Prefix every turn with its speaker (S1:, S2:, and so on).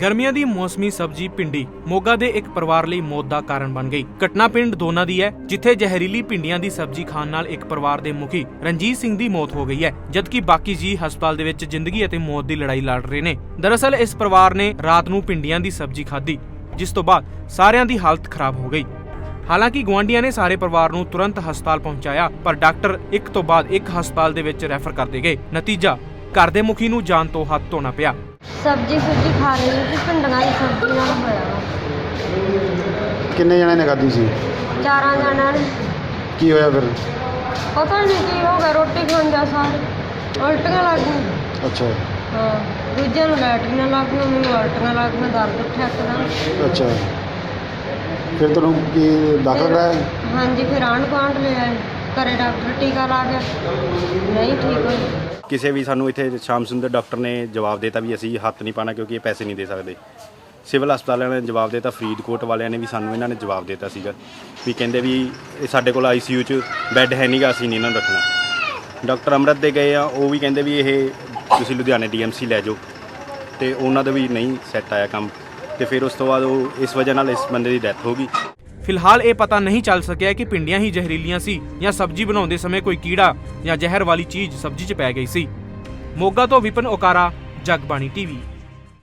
S1: ਗਰਮੀਆਂ ਦੀ ਮੌਸਮੀ ਸਬਜ਼ੀ ਭਿੰਡੀ ਮੋਗਾ ਦੇ ਇੱਕ ਪਰਿਵਾਰ ਲਈ ਮੌਤ ਦਾ ਕਾਰਨ ਬਣ ਗਈ। ਘਟਨਾ ਪਿੰਡ ਦੋਨਾ ਦੀ ਹੈ, ਜਿੱਥੇ ਜ਼ਹਿਰੀਲੀ ਭਿੰਡੀਆਂ ਦੀ ਸਬਜ਼ੀ ਖਾਣ ਨਾਲ ਇੱਕ ਪਰਿਵਾਰ ਦੇ ਮੁਖੀ ਰਣਜੀਤ ਸਿੰਘ ਦੀ ਮੌਤ ਹੋ ਗਈ ਹੈ, ਜਦਕਿ ਬਾਕੀ ਜੀ ਹਸਪਤਾਲ ਦੇ ਵਿੱਚ ਜ਼ਿੰਦਗੀ ਅਤੇ ਮੌਤ ਦੀ ਲੜਾਈ ਲੜ ਰਹੇ ਨੇ। ਦਰਅਸਲ ਇਸ ਪਰਿਵਾਰ ਨੇ ਰਾਤ ਨੂੰ ਭਿੰਡੀਆਂ ਦੀ ਸਬਜ਼ੀ ਖਾਧੀ, ਜਿਸ ਤੋਂ ਬਾਅਦ ਸਾਰਿਆਂ ਦੀ ਹਾਲਤ ਖਰਾਬ ਹੋ ਗਈ। ਹਾਲਾਂਕਿ ਗੁਆਂਢੀਆਂ ਨੇ ਸਾਰੇ ਪਰਿਵਾਰ ਨੂੰ ਤੁਰੰਤ ਹਸਪਤਾਲ ਪਹੁੰਚਾਇਆ, ਪਰ ਡਾਕਟਰ ਇੱਕ ਤੋਂ ਬਾਅਦ ਇੱਕ ਹਸਪਤਾਲ ਦੇ ਵਿੱਚ ਰੈਫਰ ਕਰਦੇ ਗਏ। ਨਤੀਜਾ ਘਰ ਦੇ ਮੁਖੀ ਨੂੰ ਜਾਨ ਤੋਂ ਹੱਥ ਧੋਣਾ ਪਿਆ।
S2: ਸਬਜ਼ੀ ਸੁਬਜ਼ੀ ਖਾ ਰਹੀ ਸੀ ਭਿੰਡੀਆਂ ਦੀ ਸਬਜ਼ੀ ਨਾਲ ਹੋਇਆ ਵਾ।
S3: ਕਿੰਨੇ ਜਣਿਆਂ ਨੇ ਖਾਧੀ ਸੀ?
S2: ਚਾਰਾਂ ਜਣਿਆਂ ਨੇ
S3: ਕੀ ਹੋਇਆ ਫਿਰ?
S2: ਪਤਾ ਨਹੀਂ ਕੀ ਹੋ ਗਿਆ ਰੋਟੀ ਖਾਂਦਾ ਸਾਰੇ ਉਲਟੀਆਂ ਲੱਗ ਗਈਆਂ।
S3: ਅੱਛਾ।
S2: ਹਾਂ ਦੂਜਿਆਂ ਨੂੰ ਲੈਟਰੀਆਂ ਲੱਗ ਗਈਆਂ ਮੈਨੂੰ ਉਲਟੀਆਂ ਲੱਗ ਗਈਆਂ ਦਰਦ ਉੱਠਿਆ ਇੱਕਦਮ
S3: ਅੱਛਾ। ਫਿਰ ਤੁਹਾਨੂੰ ਕੀ ਦਾਖਲ ਕਰਾਇਆ?
S2: ਹਾਂਜੀ ਫਿਰ ਆਂਢ ਗੁਆਂਢ ਲੈ ਆਏ। ਘਰੇ ਡਾਕਟਰ ਟੀਕਾ ਲਾ ਗਿਆ ਨਹੀਂ ਠੀਕ ਹੋਈ।
S4: ਕਿਸੇ ਵੀ ਸਾਨੂੰ ਇੱਥੇ ਸ਼ਾਮ ਸੁੰਦਰ ਡਾਕਟਰ ਨੇ ਜਵਾਬ ਦਿੱਤਾ ਵੀ ਅਸੀਂ ਹੱਥ ਨਹੀਂ ਪਾਣਾ ਕਿਉਂਕਿ ਇਹ ਪੈਸੇ ਨਹੀਂ ਦੇ ਸਕਦੇ। ਸਿਵਲ ਹਸਪਤਾਲ ਵਾਲਿਆਂ ਨੇ ਜਵਾਬ ਦਿੱਤਾ, ਫਰੀਦਕੋਟ ਵਾਲਿਆਂ ਨੇ ਵੀ ਸਾਨੂੰ ਇਹਨਾਂ ਨੇ ਜਵਾਬ ਦਿੱਤਾ ਸੀਗਾ ਵੀ ਕਹਿੰਦੇ ਵੀ ਇਹ ਸਾਡੇ ਕੋਲ ਆਈਸੀਯੂ 'ਚ ਬੈੱਡ ਹੈ ਨਹੀਂਗਾ ਅਸੀਂ ਨਹੀਂ ਇਹਨਾਂ ਨੂੰ ਰੱਖਣਾ। ਡਾਕਟਰ ਅਮਰਤ ਦੇ ਗਏ ਆ, ਉਹ ਵੀ ਕਹਿੰਦੇ ਵੀ ਇਹ ਤੁਸੀਂ ਲੁਧਿਆਣੇ ਡੀਐਮਸੀ ਲੈ ਜਾਓ। ਤੇ ਉਹਨਾਂ ਦਾ ਵੀ ਨਹੀਂ ਸੈੱਟ ਆਇਆ ਕੰਮ। ਤੇ ਫਿਰ ਉਸ ਤੋਂ ਬਾਅਦ ਉਹ ਇਸ ਵਜ੍ਹਾ ਨਾਲ ਇਸ ਬੰਦੇ ਦੀ ਡੈਥ ਹੋ ਗਈ।
S1: ਫਿਲਹਾਲ ਇਹ ਪਤਾ ਨਹੀਂ ਚੱਲ ਸਕਿਆ ਕਿ ਪਿੰਡੀਆਂ ਹੀ ਜ਼ਹਿਰੀਲੀਆਂ ਸੀ ਜਾਂ ਸਬਜ਼ੀ ਬਣਾਉਂਦੇ ਸਮੇਂ ਕੋਈ ਕੀੜਾ ਜਾਂ ਜ਼ਹਿਰ ਵਾਲੀ ਚੀਜ਼ ਸਬਜ਼ੀ 'ਚ ਪੈ ਗਈ ਸੀ। ਮੋਗਾ ਤੋਂ ਵਿਪਨ ਓਕਾਰਾ, ਜਗਬਾਣੀ ਟੀਵੀ।